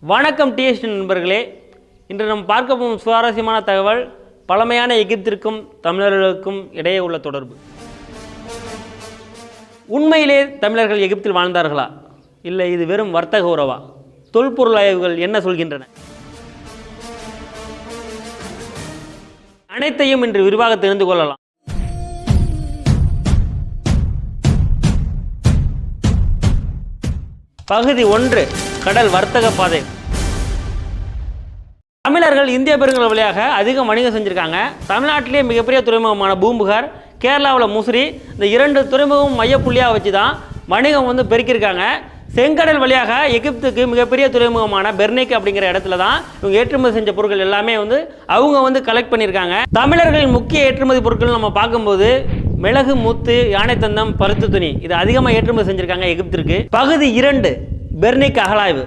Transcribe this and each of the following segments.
வணக்கம் டிஎஸ்டி நண்பர்களே. இன்று நாம் பார்க்க போகும் சுவாரஸ்யமான தகவல் பழமையான எகிப்திற்கும் தமிழர்களுக்கும் இடையே உள்ள தொடர்பு. உண்மையிலே தமிழர்கள் எகிப்தில் வாழ்ந்தார்களா? இல்லை இது வெறும் வர்த்தக உறவா? தொல்பொருள் ஆய்வுகள் என்ன சொல்கின்றன? அனைத்தையும் இன்று விரிவாக தெரிந்து கொள்ளலாம். பகுதி ஒன்று. கடல் வர்த்தக பாதை. தமிழர்கள் இந்திய பெருங்கல் வழியாக அதிகம் வணிகம் செஞ்சுருக்காங்க. தமிழ்நாட்டிலே மிகப்பெரிய துறைமுகமான பூம்புகார் கேரளாவில் முசிறி இந்த இரண்டு துறைமுகம் மையப்புள்ளியாக வச்சு தான் வணிகம் வந்து பெருக்கியிருக்காங்க. செங்கடல் வழியாக எகிப்துக்கு மிகப்பெரிய துறைமுகமான பெர்னிக் அப்படிங்கிற இடத்துல தான் இவங்க ஏற்றுமதி செஞ்ச பொருட்கள் எல்லாமே வந்து அவங்க வந்து கலெக்ட் பண்ணியிருக்காங்க. தமிழர்களின் முக்கிய ஏற்றுமதி பொருட்கள் நம்ம பார்க்கும்போது மிளகு முத்து யானைத்தந்தம் பருத்து துணி. இது அதிகமாக ஏற்றுமதி செஞ்சுருக்காங்க எகிப்திற்கு. பகுதி இரண்டு பெர்னிக் அகலாய்வு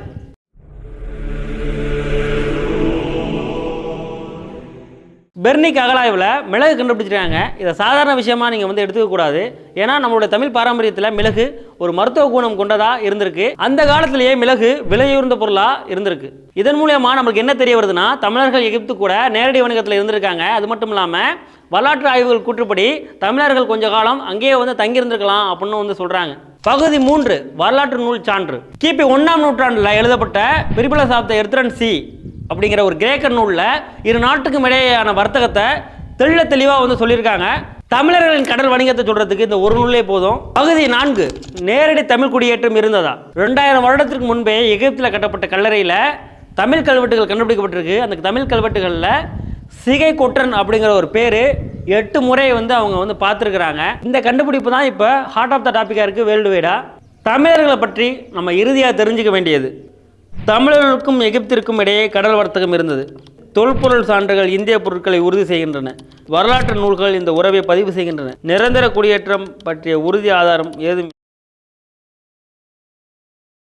பெர்னிக் அகலாய்வில் மிளகு கண்டுபிடிச்சிருக்காங்க. இதை சாதாரண விஷயமா நீங்கள் வந்து எடுத்துக்கக்கூடாது ஏன்னா நம்மளுடைய தமிழ் பாரம்பரியத்தில் மிளகு ஒரு மருத்துவ குணம் கொண்டதாக இருந்திருக்கு. அந்த காலத்திலேயே மிளகு விலையுயர்ந்த பொருளாக இருந்திருக்கு. இதன் மூலயமா நம்மளுக்கு என்ன தெரிய வருதுன்னா தமிழர்கள் எகிப்து கூட நேரடி வணிகத்தில் இருந்திருக்காங்க. அது மட்டும் இல்லாமல் வரலாற்று ஆய்வுகள் கூற்றுப்படி தமிழர்கள் கொஞ்ச காலம் அங்கேயே வந்து தங்கியிருந்திருக்கலாம் அப்படின்னு வந்து சொல்கிறாங்க பகுதி மூன்று வரலாற்று நூல் சான்று. கிபி ஒன்றாம் நூற்றாண்டில் எழுதப்பட்ட பிரிபல சாப்த எர்த்ரன் சி அப்படிங்கிற ஒரு கிரேக்க நூலில் இரு நாட்டுக்கும் இடையேயான வர்த்தகத்தை தெள்ள தெளிவாக வந்து சொல்லியிருக்காங்க. தமிழர்களின் கடல் வணிகத்தை சொல்றதுக்கு இந்த ஒரு நூலே போதும். பகுதி நான்கு நேரடி தமிழ் குடியேற்றம் இருந்ததா? ரெண்டாயிரம் வருடத்திற்கு முன்பே எகிப்தில் கட்டப்பட்ட கல்லறையில் தமிழ் கல்வெட்டுகள் கண்டுபிடிக்கப்பட்டிருக்கு. அந்த தமிழ் கல்வெட்டுகளில் சிகை கொட்டன் அப்படிங்கிற ஒரு பேர் எட்டு முறை வந்து அவங்க வந்து பார்த்துருக்குறாங்க. இந்த கண்டுபிடிப்பு தான் இப்போ ஹார்ட் ஆஃப் த டாப்பிக்காக இருக்குது வேர்ல்டு வைடாக தமிழர்களை பற்றி நம்ம இறுதியாக தெரிஞ்சுக்க வேண்டியது. தமிழர்களுக்கும் எகிப்திற்கும் இடையே கடல் வர்த்தகம் இருந்தது. தொல்பொருள் சான்றுகள் இந்திய பொருட்களை உறுதி செய்கின்றன. வரலாற்று நூல்கள் இந்த உறவை பதிவு செய்கின்றன. நிரந்தர குடியேற்றம் பற்றிய உறுதி ஆதாரம் ஏதும்